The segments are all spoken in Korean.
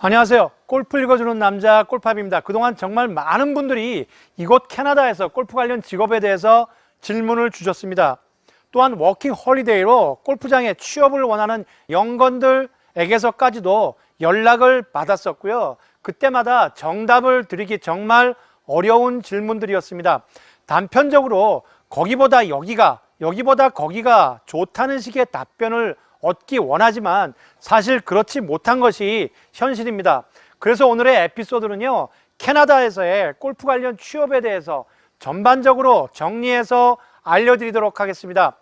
안녕하세요. 골프 읽어주는 남자 골팝입니다. 그동안 정말 많은 분들이 이곳 캐나다에서 골프 관련 직업에 대해서 질문을 주셨습니다. 또한 워킹 홀리데이로 골프장에 취업을 원하는 영건들에게서까지도 연락을 받았었고요. 그때마다 정답을 드리기 정말 어려운 질문들이었습니다. 단편적으로 거기보다 여기가, 여기보다 거기가 좋다는 식의 답변을 얻기 원하지만 사실 그렇지 못한 것이 현실입니다. 그래서 오늘의 에피소드는요, 캐나다에서의 골프 관련 취업에 대해서 전반적으로 정리해서 알려드리도록 하겠습니다.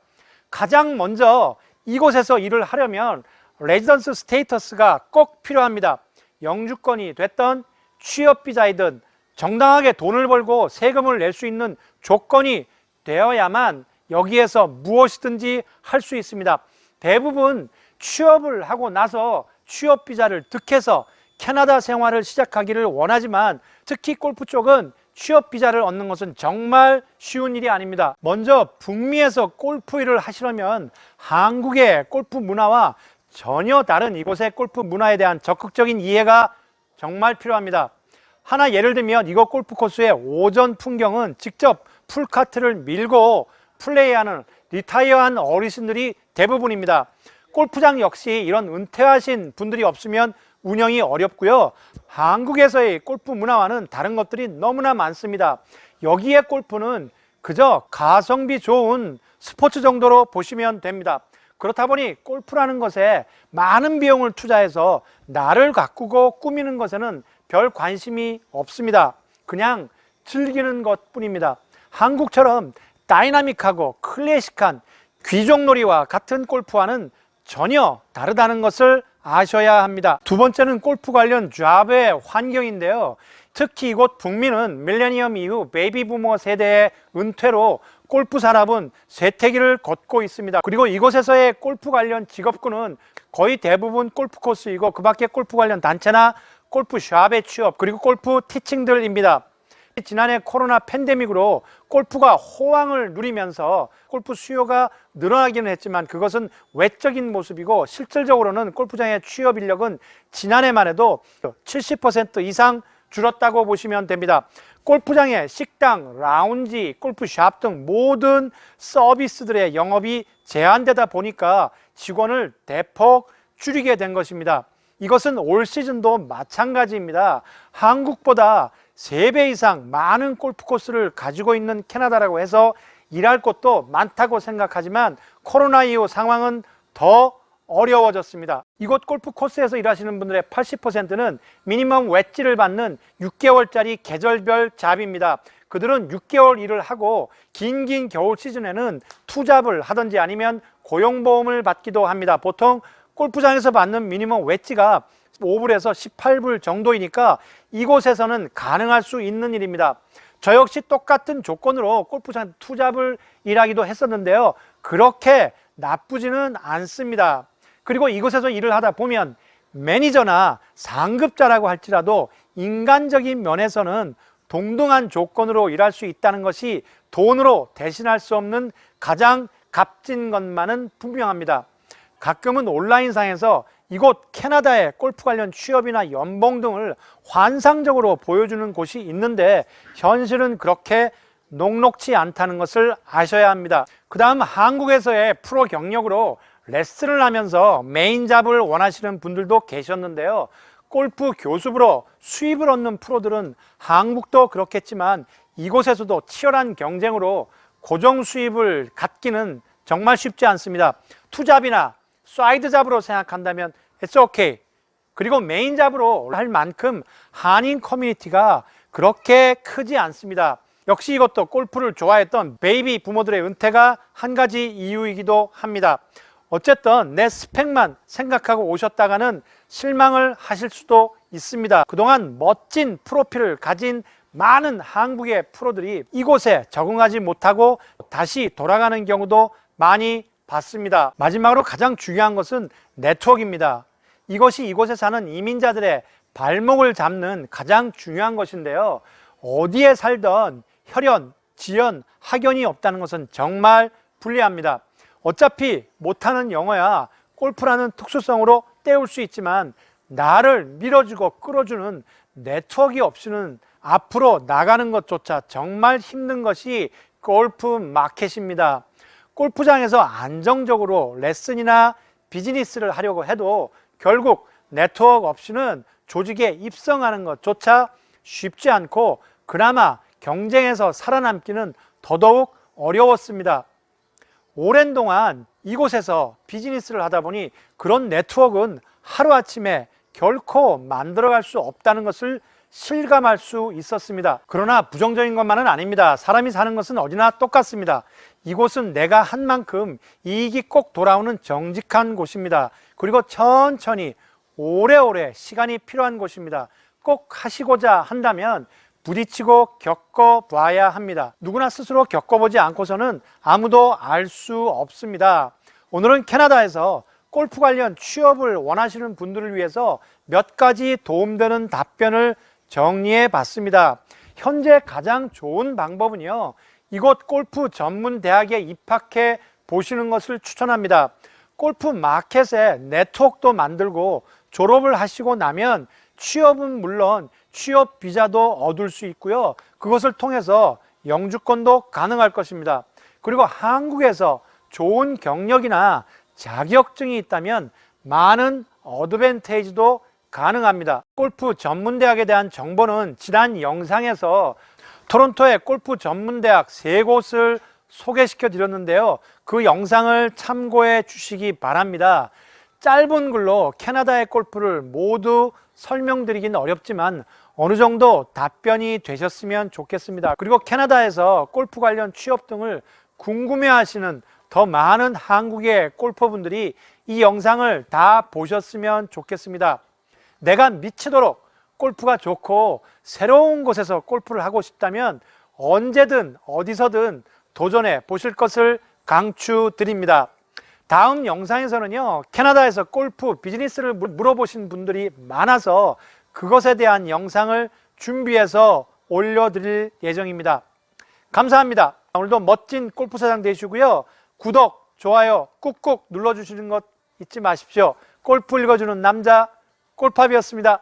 가장 먼저 이곳에서 일을 하려면 레지던스 스테이터스가 꼭 필요합니다. 영주권이 됐던 취업 비자이든 정당하게 돈을 벌고 세금을 낼 수 있는 조건이 되어야만 여기에서 무엇이든지 할 수 있습니다. 대부분 취업을 하고 나서 취업 비자를 득해서 캐나다 생활을 시작하기를 원하지만 특히 골프 쪽은 취업 비자를 얻는 것은 정말 쉬운 일이 아닙니다. 먼저 북미에서 골프 일을 하시려면 한국의 골프 문화와 전혀 다른 이곳의 골프 문화에 대한 적극적인 이해가 정말 필요합니다. 하나 예를 들면 이곳 골프 코스의 오전 풍경은 직접 풀카트를 밀고 플레이하는 리타이어한 어르신들이 대부분입니다. 골프장 역시 이런 은퇴하신 분들이 없으면 운영이 어렵고요. 한국에서의 골프 문화와는 다른 것들이 너무나 많습니다. 여기의 골프는 그저 가성비 좋은 스포츠 정도로 보시면 됩니다. 그렇다 보니 골프라는 것에 많은 비용을 투자해서 나를 가꾸고 꾸미는 것에는 별 관심이 없습니다. 그냥 즐기는 것 뿐입니다. 한국처럼 다이나믹하고 클래식한 귀족놀이와 같은 골프와는 전혀 다르다는 것을 아셔야 합니다. 두 번째는 골프 관련 잡의 환경인데요. 특히 이곳 북미는 밀레니엄 이후 베이비 부모 세대의 은퇴로 골프 산업은 쇠퇴기를 걷고 있습니다. 그리고 이곳에서의 골프 관련 직업군은 거의 대부분 골프 코스이고 그 밖에 골프 관련 단체나 골프 샵의 취업 그리고 골프 티칭들입니다. 지난해 코로나 팬데믹으로 골프가 호황을 누리면서 골프 수요가 늘어나기는 했지만 그것은 외적인 모습이고 실질적으로는 골프장의 취업 인력은 지난해만 해도 70% 이상 줄었다고 보시면 됩니다. 골프장의 식당, 라운지, 골프샵 등 모든 서비스들의 영업이 제한되다 보니까 직원을 대폭 줄이게 된 것입니다. 이것은 올 시즌도 마찬가지입니다. 한국보다 3배 이상 많은 골프 코스를 가지고 있는 캐나다라고 해서 일할 곳도 많다고 생각하지만 코로나 이후 상황은 더 어려워졌습니다. 이곳 골프 코스에서 일하시는 분들의 80%는 미니멈 웨지를 받는 6개월짜리 계절별 잡입니다. 그들은 6개월 일을 하고 긴긴 겨울 시즌에는 투잡을 하든지 아니면 고용보험을 받기도 합니다. 보통 골프장에서 받는 미니멈 웨지가 5불에서 18불 정도이니까 이곳에서는 가능할 수 있는 일입니다. 저 역시 똑같은 조건으로 골프장 투잡을 일하기도 했었는데요. 그렇게 나쁘지는 않습니다. 그리고 이곳에서 일을 하다 보면 매니저나 상급자라고 할지라도 인간적인 면에서는 동등한 조건으로 일할 수 있다는 것이 돈으로 대신할 수 없는 가장 값진 것만은 분명합니다. 가끔은 온라인상에서 이곳 캐나다의 골프 관련 취업이나 연봉 등을 환상적으로 보여주는 곳이 있는데 현실은 그렇게 녹록치 않다는 것을 아셔야 합니다. 그 다음 한국에서의 프로 경력으로 레슨을 하면서 메인 잡을 원하시는 분들도 계셨는데요. 골프 교습으로 수입을 얻는 프로들은 한국도 그렇겠지만 이곳에서도 치열한 경쟁으로 고정 수입을 갖기는 정말 쉽지 않습니다. 투잡이나 사이드 잡으로 생각한다면 it's okay. 그리고 메인 잡으로 할 만큼 한인 커뮤니티가 그렇게 크지 않습니다. 역시 이것도 골프를 좋아했던 베이비 부모들의 은퇴가 한 가지 이유이기도 합니다. 어쨌든 내 스펙만 생각하고 오셨다가는 실망을 하실 수도 있습니다. 그동안 멋진 프로필을 가진 많은 한국의 프로들이 이곳에 적응하지 못하고 다시 돌아가는 경우도 많이 봤습니다. 마지막으로 가장 중요한 것은 네트워크입니다. 이것이 이곳에 사는 이민자들의 발목을 잡는 가장 중요한 것인데요. 어디에 살던 혈연, 지연, 학연이 없다는 것은 정말 불리합니다. 어차피 못하는 영어야 골프라는 특수성으로 때울 수 있지만 나를 밀어주고 끌어주는 네트워크 없이는 앞으로 나가는 것조차 정말 힘든 것이 골프 마켓입니다. 골프장에서 안정적으로 레슨이나 비즈니스를 하려고 해도 결국 네트워크 없이는 조직에 입성하는 것조차 쉽지 않고 그나마 경쟁에서 살아남기는 더더욱 어려웠습니다. 오랜 동안 이곳에서 비즈니스를 하다 보니 그런 네트워크는 하루아침에 결코 만들어갈 수 없다는 것을 실감할 수 있었습니다. 그러나 부정적인 것만은 아닙니다. 사람이 사는 것은 어디나 똑같습니다. 이곳은 내가 한 만큼 이익이 꼭 돌아오는 정직한 곳입니다. 그리고 천천히 오래오래 시간이 필요한 곳입니다. 꼭 하시고자 한다면 부딪히고 겪어봐야 합니다. 누구나 스스로 겪어보지 않고서는 아무도 알 수 없습니다. 오늘은 캐나다에서 골프 관련 취업을 원하시는 분들을 위해서 몇 가지 도움되는 답변을 정리해 봤습니다. 현재 가장 좋은 방법은요, 이곳 골프 전문 대학에 입학해 보시는 것을 추천합니다. 골프 마켓에 네트워크도 만들고 졸업을 하시고 나면 취업은 물론 취업 비자도 얻을 수 있고요. 그것을 통해서 영주권도 가능할 것입니다. 그리고 한국에서 좋은 경력이나 자격증이 있다면 많은 어드밴테이지도 가능합니다. 골프 전문대학에 대한 정보는 지난 영상에서 토론토의 골프 전문대학 세 곳을 소개시켜 드렸는데요. 그 영상을 참고해 주시기 바랍니다. 짧은 글로 캐나다의 골프를 모두 설명드리기는 어렵지만 어느 정도 답변이 되셨으면 좋겠습니다. 그리고 캐나다에서 골프 관련 취업 등을 궁금해 하시는 더 많은 한국의 골퍼분들이 이 영상을 다 보셨으면 좋겠습니다. 내가 미치도록 골프가 좋고 새로운 곳에서 골프를 하고 싶다면 언제든 어디서든 도전해 보실 것을 강추드립니다. 다음 영상에서는요, 캐나다에서 골프 비즈니스를 물- 물어보신 분들이 많아서 그것에 대한 영상을 준비해서 올려드릴 예정입니다. 감사합니다. 오늘도 멋진 골프 사장 되시고요. 구독, 좋아요 꾹꾹 눌러주시는 것 잊지 마십시오. 골프 읽어주는 남자, 골팝이었습니다.